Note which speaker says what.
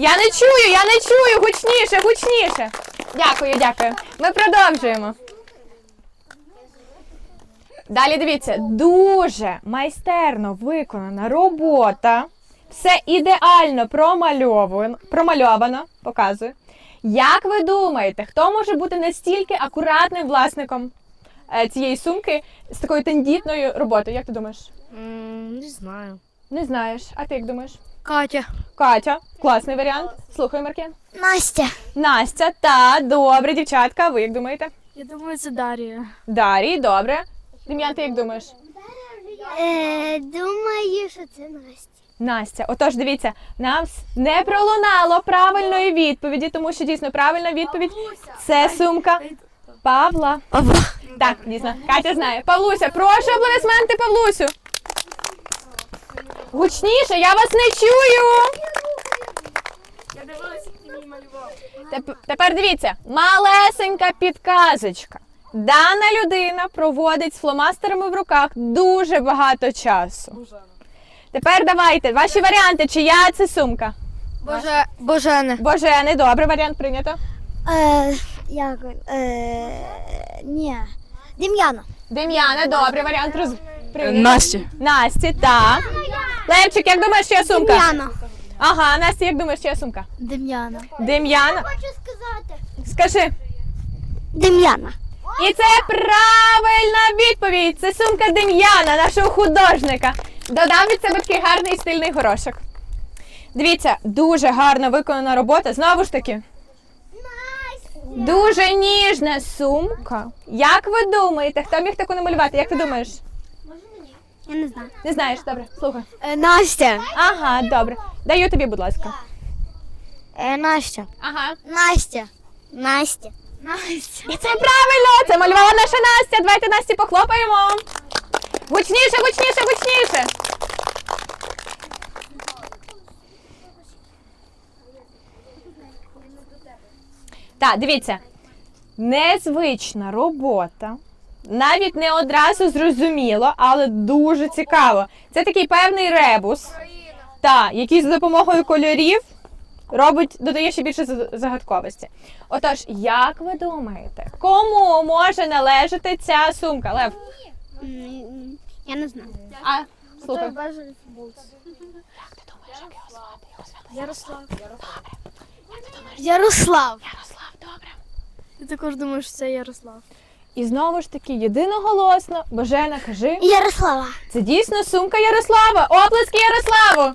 Speaker 1: Я не чую, я не чую. Гучніше, гучніше. Дякую, дякую. Ми продовжуємо. Далі дивіться, дуже майстерно виконана робота. Все ідеально промальовано, промальовано, показую. Як ви думаєте, хто може бути настільки акуратним власником е, цієї сумки з такою тендітною роботою? Як ти думаєш?
Speaker 2: Не знаю.
Speaker 1: Не знаєш. А ти як думаєш?
Speaker 2: Катя.
Speaker 1: Катя, класний варіант. Слухай, Маркен.
Speaker 3: Настя.
Speaker 1: Настя, та добре, дівчатка. Ви як думаєте?
Speaker 2: Я думаю, це Дар'я.
Speaker 1: Дарій, добре. Дем'ян, ти як думаєш?
Speaker 3: Е, думаю, що це Настя.
Speaker 1: Настя, отож, дивіться, нам с- не пролунало правильної відповіді, тому що дійсно правильна відповідь це сумка Павла.
Speaker 2: Павла.
Speaker 1: Так, дійсно, Катя знає. Павлуся, прошу аплодисменти Павлусю. Гучніше, я вас не чую.
Speaker 2: Я дивилася, як ти мій малював.
Speaker 1: Теп- Тепер дивіться, малесенька підказочка. Дана людина проводить з фломастерами в руках дуже багато часу. Тепер давайте ваші варіанти, чия це сумка?
Speaker 2: Боже, Божене.
Speaker 1: Боже, не добре, варіант прийнято.
Speaker 3: Е, як? Е, ні. Дем'яна.
Speaker 1: Дем'яна, добре, варіант роз... прийнято.
Speaker 2: Настя.
Speaker 1: Насті, так. Левчик, як думаєш, чия сумка?
Speaker 3: Дем'яна.
Speaker 1: Ага, Настя, як думаєш, чия сумка?
Speaker 3: Дем'яна.
Speaker 1: Дем'яна,
Speaker 3: Хочу сказати.
Speaker 1: скажи.
Speaker 3: Дем'яна.
Speaker 1: І це правильна відповідь. Це сумка Дем'яна, нашого художника. Додав від себе такий гарний стильний горошок. Дивіться, дуже гарно виконана робота. Знову ж таки, дуже ніжна сумка. Як ви думаєте, хто міг таку намалювати? Як ти думаєш?
Speaker 3: Я не знаю.
Speaker 1: Не знаєш, добре, слухай.
Speaker 3: Е, Настя.
Speaker 1: Ага, добре. Даю тобі, будь ласка.
Speaker 3: Е, Настя.
Speaker 1: Ага.
Speaker 3: Настя. Настя. Настя.
Speaker 1: І це правильно! Це малювала наша Настя. Давайте Насті похлопаємо. Гучніше, гучніше, гучніше. Так, дивіться. Незвична робота. Навіть не одразу зрозуміло, але дуже цікаво. Це такий певний ребус, та, який за допомогою кольорів робить, додає ще більше за- загадковості. Отож, як ви думаєте, кому може належати ця сумка? Лев,
Speaker 3: Я не знаю.
Speaker 1: а слухай. Як ти думаєш, як його звати? Його звати
Speaker 2: Ярослав.
Speaker 1: Як ти думаєш?
Speaker 3: Ярослав.
Speaker 1: Ярослав, добре.
Speaker 2: Ти також думаєш, що це Ярослав.
Speaker 1: І знову ж таки, єдиноголосно, Божена, кажи,
Speaker 3: Ярослава.
Speaker 1: це дійсно сумка Ярослава. Оплески Ярославу!